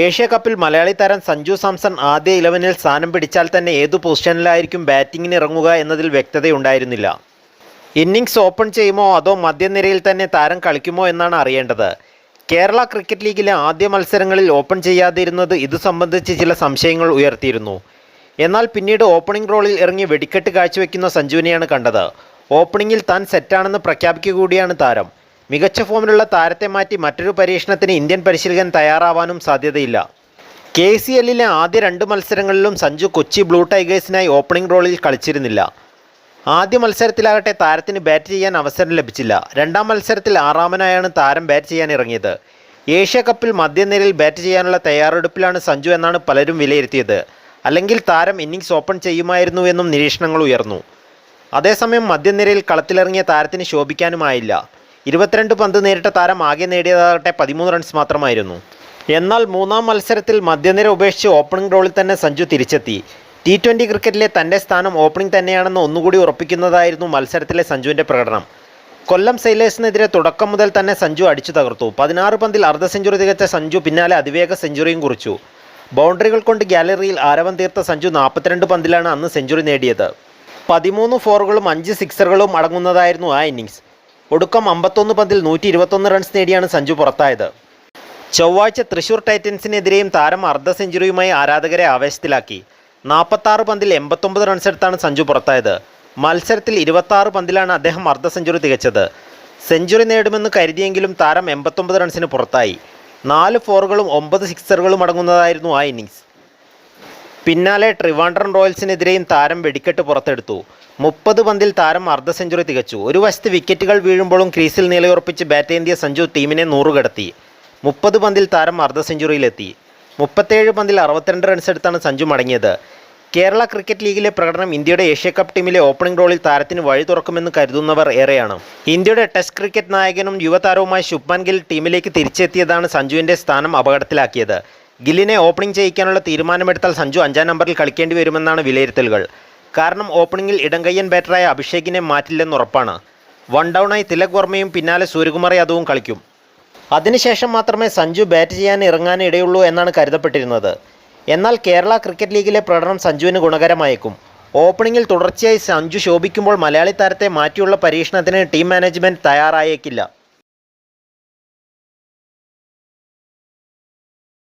Asia കപ്പിൽ മലയാളി താരം സഞ്ജു സാംസൺ ആദ്യ ഇലവനിൽ സ്ഥാനം പിടിച്ചാൽ തന്നെ ഏതു പൊസിഷനിലായിരിക്കും ബാറ്റിങ്ങിന് ഇറങ്ങുക എന്നതിൽ വ്യക്തതയുണ്ടായിരുന്നില്ല. ഇന്നിങ്സ് ഓപ്പൺ ചെയ്യുമോ അതോ മധ്യനിരയിൽ തന്നെ താരം കളിക്കുമോ എന്നാണ് അറിയേണ്ടത്. കേരള ക്രിക്കറ്റ് ലീഗിലെ ആദ്യ മത്സരങ്ങളിൽ ഓപ്പൺ ചെയ്യാതിരുന്നത് ഇത് സംബന്ധിച്ച് ചില സംശയങ്ങൾ ഉയർത്തിയിരുന്നു. എന്നാൽ പിന്നീട് ഓപ്പണിംഗ് റോളിൽ ഇറങ്ങി വെടിക്കെട്ട് കാഴ്ചവെക്കുന്ന സഞ്ജുവിനെയാണ് കണ്ടത്. ഓപ്പണിംഗിൽ താൻ സെറ്റാണെന്ന് പ്രഖ്യാപിക്കുക കൂടിയാണ് താരം. മികച്ച ഫോമിലുള്ള താരത്തെ മാറ്റി മറ്റൊരു പരീക്ഷണത്തിന് ഇന്ത്യൻ പരിശീലകൻ തയ്യാറാവാനും സാധ്യതയില്ല. കെ സി എല്ലിലെ ആദ്യ രണ്ട് മത്സരങ്ങളിലും സഞ്ജു കൊച്ചി ബ്ലൂ ടൈഗേഴ്സിനായി ഓപ്പണിംഗ് റോളിൽ കളിച്ചിരുന്നില്ല. ആദ്യ മത്സരത്തിലാകട്ടെ താരത്തിന് ബാറ്റ് ചെയ്യാൻ അവസരം ലഭിച്ചില്ല. രണ്ടാം മത്സരത്തിൽ ആറാമനായാണ് താരം ബാറ്റ് ചെയ്യാൻ ഇറങ്ങിയത്. ഏഷ്യ കപ്പിൽ മധ്യനിരയിൽ ബാറ്റ് ചെയ്യാനുള്ള തയ്യാറെടുപ്പിലാണ് സഞ്ജു എന്നാണ് പലരും വിലയിരുത്തിയത്. അല്ലെങ്കിൽ താരം ഇന്നിങ്സ് ഓപ്പൺ ചെയ്യുമായിരുന്നു എന്നും നിരീക്ഷണങ്ങൾ ഉയർന്നു. അതേസമയം മധ്യനിരയിൽ കളത്തിലിറങ്ങിയ താരത്തിന് ശോഭിക്കാനുമായില്ല. ഇരുപത്തിരണ്ട് പന്ത് നേരിട്ട താരം ആകെ നേടിയതാകട്ടെ പതിമൂന്ന് റൺസ് മാത്രമായിരുന്നു. എന്നാൽ മൂന്നാം മത്സരത്തിൽ മധ്യനിര ഉപേക്ഷിച്ച് ഓപ്പണിംഗ് റോളിൽ തന്നെ സഞ്ജു തിരിച്ചെത്തി. ടി ട്വന്റി ക്രിക്കറ്റിലെ തന്റെ സ്ഥാനം ഓപ്പണിംഗ് തന്നെയാണെന്ന് ഒന്നുകൂടി ഉറപ്പിക്കുന്നതായിരുന്നു മത്സരത്തിലെ സഞ്ജുവിന്റെ പ്രകടനം. കൊല്ലം സെയിലേഴ്സിനെതിരെ തുടക്കം മുതൽ തന്നെ സഞ്ജു അടിച്ചു തകർത്തു. പതിനാറ് പന്തിൽ അർദ്ധ സെഞ്ചുറി തികച്ച സഞ്ജു പിന്നാലെ അതിവേഗ സെഞ്ചുറിയും കുറിച്ചു. ബൗണ്ടറികൾ കൊണ്ട് ഗാലറിയിൽ ആരവം തീർത്ത സഞ്ജു നാൽപ്പത്തിരണ്ട് പന്തിലാണ് അന്ന് സെഞ്ചുറി നേടിയത്. പതിമൂന്ന് ഫോറുകളും അഞ്ച് സിക്സറുകളും അടങ്ങുന്നതായിരുന്നു ആ ഇന്നിങ്സ് ഒടുക്കം അമ്പത്തൊന്ന് പന്തിൽ നൂറ്റി ഇരുപത്തൊന്ന് റൺസ് നേടിയാണ് സഞ്ജു പുറത്തായത്. ചൊവ്വാഴ്ച തൃശൂർ ടൈറ്റൻസിനെതിരെയും താരം അർദ്ധ സെഞ്ചുറിയുമായി ആരാധകരെ ആവേശത്തിലാക്കി. നാൽപ്പത്താറ് പന്തിൽ എൺപത്തൊമ്പത് റൺസ് എടുത്താണ് സഞ്ജു പുറത്തായത്. മത്സരത്തിൽ ഇരുപത്താറ് പന്തിലാണ് അദ്ദേഹം അർദ്ധ സെഞ്ചുറി തികച്ചത്. സെഞ്ചുറി നേടുമെന്ന് കരുതിയെങ്കിലും താരം എൺപത്തൊമ്പത് റൺസിന് പുറത്തായി. നാല് ഫോറുകളും ഒമ്പത് സിക്സറുകളും അടങ്ങുന്നതായിരുന്നു ആ ഇന്നിങ്സ് പിന്നാലെ ട്രിവാൻഡ്രം റോയൽസിനെതിരെയും താരം വെടിക്കെട്ട് പുറത്തെടുത്തു. മുപ്പത് പന്തിൽ താരം അർദ്ധ സെഞ്ചുറി തികച്ചു. ഒരു വശത്ത് വിക്കറ്റുകൾ വീഴുമ്പോഴും ക്രീസിൽ നിലയുറപ്പിച്ച് ബാറ്റ് ഏന്തിയ സഞ്ജു ടീമിനെ നൂറുകടത്തി. മുപ്പത് പന്തിൽ താരം അർദ്ധ സെഞ്ചുറിയിലെത്തി. മുപ്പത്തേഴ് പന്തിൽ അറുപത്തിരണ്ട് റൺസ് എടുത്താണ് സഞ്ജു മടങ്ങിയത്. കേരള ക്രിക്കറ്റ് ലീഗിലെ പ്രകടനം ഇന്ത്യയുടെ ഏഷ്യ കപ്പ് ടീമിലെ ഓപ്പണിംഗ് റോളിൽ താരത്തിന് വഴി തുറക്കുമെന്ന് കരുതുന്നവർ ഏറെയാണ്. ഇന്ത്യയുടെ ടെസ്റ്റ് ക്രിക്കറ്റ് നായകനും യുവതാരവുമായ ശുഭ്മാൻ ഗിൽ ടീമിലേക്ക് തിരിച്ചെത്തിയതാണ് സഞ്ജുവിന്റെ സ്ഥാനം അപകടത്തിലാക്കിയത്. ഗില്ലിനെ ഓപ്പണിംഗ് ചെയ്യിക്കാനുള്ള തീരുമാനമെടുത്താൽ സഞ്ജു അഞ്ചാം നമ്പറിൽ കളിക്കേണ്ടി വരുമെന്നാണ് വിലയിരുത്തലുകൾ. കാരണം ഓപ്പണിംഗിൽ ഇടംകയ്യൻ ബാറ്ററായ അഭിഷേകിനെ മാറ്റില്ലെന്ന് ഉറപ്പാണ്. വൺ ഡൗണായി തിലക് വർമ്മയും പിന്നാലെ സൂര്യകുമാർ യാദവും കളിക്കും. അതിനുശേഷം മാത്രമേ സഞ്ജു ബാറ്റ് ചെയ്യാൻ ഇറങ്ങാൻ ഇടയുള്ളൂ എന്നാണ് കരുതപ്പെട്ടിരുന്നത്. എന്നാൽ കേരള ക്രിക്കറ്റ് ലീഗിലെ പ്രകടനം സഞ്ജുവിന് ഗുണകരമായേക്കും. ഓപ്പണിംഗിൽ തുടർച്ചയായി സഞ്ജു ശോഭിക്കുമ്പോൾ മലയാളി താരത്തെ മാറ്റിയുള്ള പരീക്ഷണത്തിന് ടീം മാനേജ്മെന്റ് തയ്യാറായേക്കില്ല.